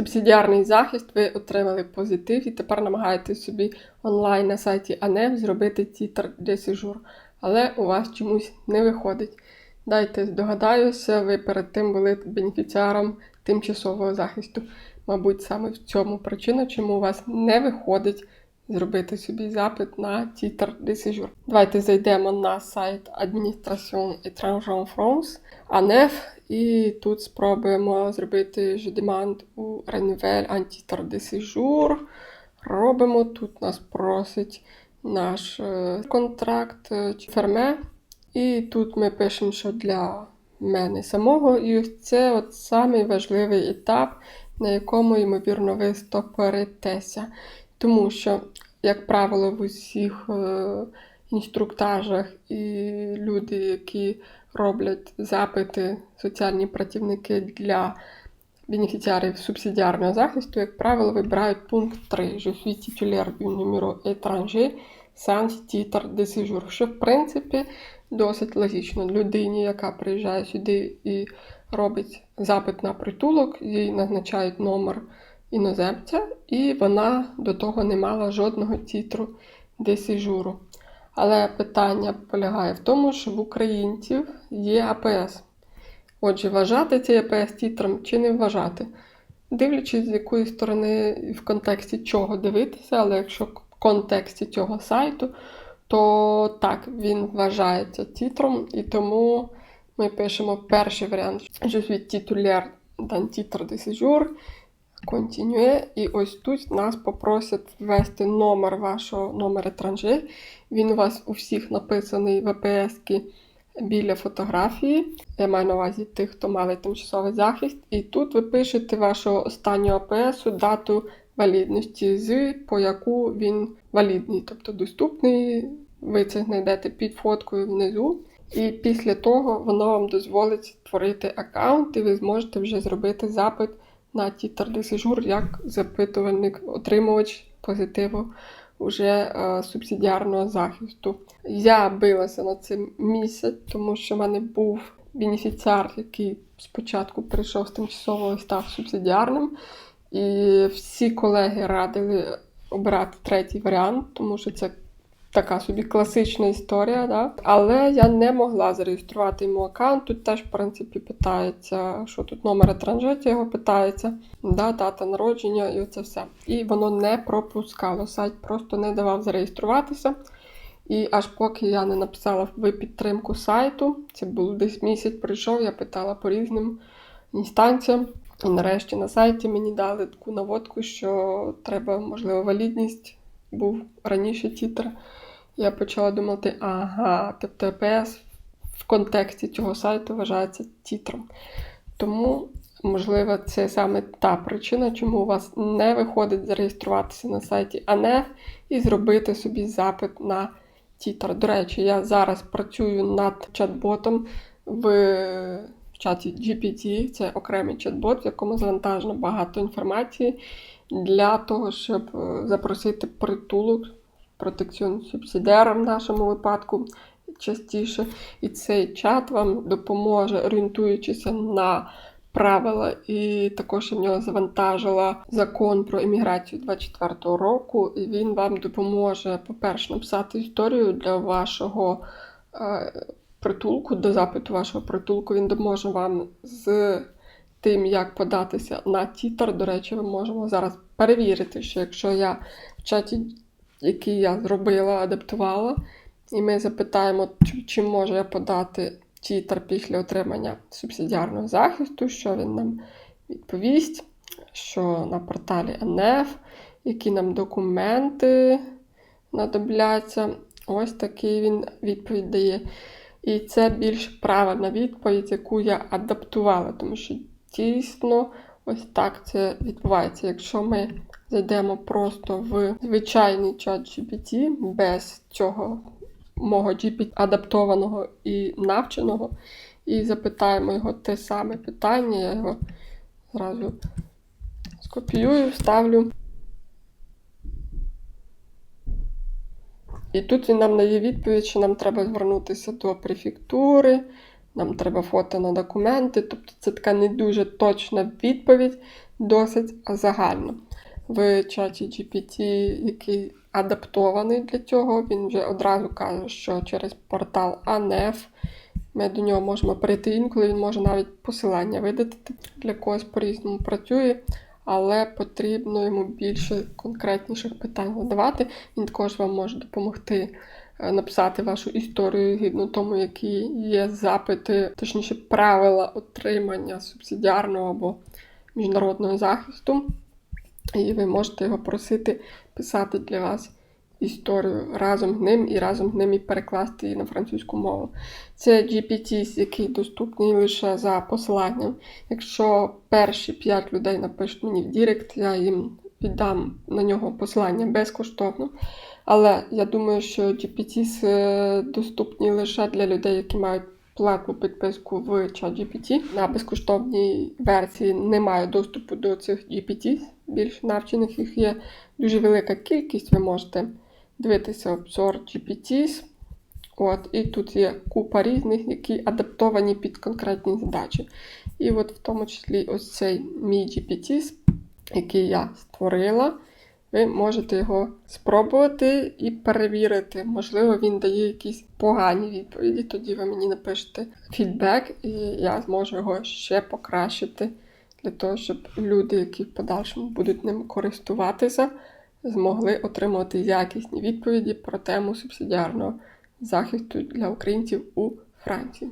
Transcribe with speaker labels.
Speaker 1: субсидіарний захист, ви отримали позитив і тепер намагаєтесь собі онлайн на сайті АНЕМ зробити де сижур. Але у вас чомусь не виходить. Дайте здогадаюся, ви перед тим були бенефіціаром тимчасового захисту. Мабуть, саме в цьому причина, чому у вас не виходить зробити собі запит на тітр de séjour. Давайте зайдемо на сайт Administration étrangère en France, ANEF, і тут спробуємо зробити demande у Renouvelle un titre de séjour. Робимо. Тут нас просить наш е, контракт е, ферме. І тут ми пишемо, що для мене самого. І це от самий важливий етап, на якому, ймовірно, ви стопоритеся. Тому що, як правило, в усіх е, інструктажах і люди, які роблять запити, соціальні працівники для бенефіціарів субсидіарного захисту, як правило, вибирають пункт 3 Je suis titulaire du numéro étranger sans titre de séjour, що в принципі досить логічно. Людині, яка приїжджає сюди і робить запит на притулок, їй назначають номер іноземця, і вона до того не мала жодного тітру де сіжуру. Але питання полягає в тому, що в українців є АПС. Отже, вважати цей АПС тітром чи не вважати, дивлячись, з якої сторони і в контексті чого дивитися, але якщо в контексті цього сайту, то так, він вважається тітром, і тому ми пишемо перший варіант. Je suis titulaire d'un titre de Continue. І ось тут нас попросять ввести номер вашого номер етранже. Він у вас у всіх написаний в АПС біля фотографії. Я маю на увазі тих, хто мали тимчасовий захист. І тут ви пишете вашого останнього АПС, дату валідності, з по яку він валідний, тобто доступний. Ви це знайдете під фоткою внизу. І після того воно вам дозволить створити аккаунт, і ви зможете вже зробити запит на тітр де сижур як запитувальник, отримувач позитиву уже е, субсидіарного захисту. Я билася на це місяць, тому що в мене був бенефіціар, який спочатку прийшов з тимчасового і став субсидіарним. І всі колеги радили обирати третій варіант, тому що це така собі класична історія. Да? Але я не могла зареєструвати йому аккаунт. Тут теж, в принципі, питається, що тут номер транжиті його питається, да, дата народження і оце все. І воно не пропускало. Сайт просто не давав зареєструватися. І аж поки я не написала в підтримку сайту, це було десь місяць прийшов, я питала по різним інстанціям. І нарешті на сайті мені дали таку наводку, що треба, можливо, валідність був раніше тітр. Я почала думати, ага, тобто АПС в контексті цього сайту вважається тітром. Тому, можливо, це саме та причина, чому у вас не виходить зареєструватися на сайті АНЕФ і зробити собі запит на тітр. До речі, я зараз працюю над чат-ботом в чаті GPT, це окремий чат-бот, в якому завантажено багато інформації для того, щоб е, запросити притулок, протекціон субсидіаром в нашому випадку частіше. І цей чат вам допоможе, орієнтуючися на правила, і також в нього завантажила закон про імміграцію 24-го року. І він вам допоможе, по-перше, написати історію для вашого. Е, притулку, до запиту вашого притулку, він допоможе вам з тим, як податися на тітр. До речі, ми можемо зараз перевірити, що якщо я в чаті, який я зробила, адаптувала, і ми запитаємо, чи можу я подати тітр після отримання субсидіарного захисту, що він нам відповість, що на порталі НФ, які нам документи надобляться. Ось такий він відповідь дає. І це більш правильна відповідь, яку я адаптувала, тому що дійсно ось так це відбувається. Якщо ми зайдемо просто в звичайний чат GPT без цього мого GPT адаптованого і навченого, і запитаємо його те саме питання, я його зразу скопіюю, вставлю. І тут він нам дає відповідь, що нам треба звернутися до префектури, нам треба фото на документи. Тобто це така не дуже точна відповідь, досить загальна. В чаті GPT, який адаптований для цього, він вже одразу каже, що через портал ANEF ми до нього можемо перейти інколи, він може навіть посилання видати для когось по-різному працює, але потрібно йому більше конкретніших питань задавати. Він також вам може допомогти написати вашу історію згідно тому, які є запити, точніше, правила отримання субсидіарного або міжнародного захисту. І ви можете його просити писати для вас історію разом з ним і разом з ним і перекласти її на французьку мову. Це GPT, який доступний лише за посиланням. Якщо перші 5 людей напишуть мені в Дірект, я їм віддам на нього посилання безкоштовно. Але я думаю, що GPT е, доступні лише для людей, які мають платну підписку в ChatGPT. На безкоштовній версії немає доступу до цих GPT, більш навчених їх є дуже велика кількість. Ви можете дивитися обзор GPTs. От, І тут є купа різних, які адаптовані під конкретні задачі. І от в тому числі ось цей мій GPT, який я створила. Ви можете його спробувати і перевірити. Можливо, він дає якісь погані відповіді. Тоді ви мені напишете фідбек, і я зможу його ще покращити для того, щоб люди, які в подальшому будуть ним користуватися, змогли отримати якісні відповіді про тему субсидіарного захисту для українців у Франції.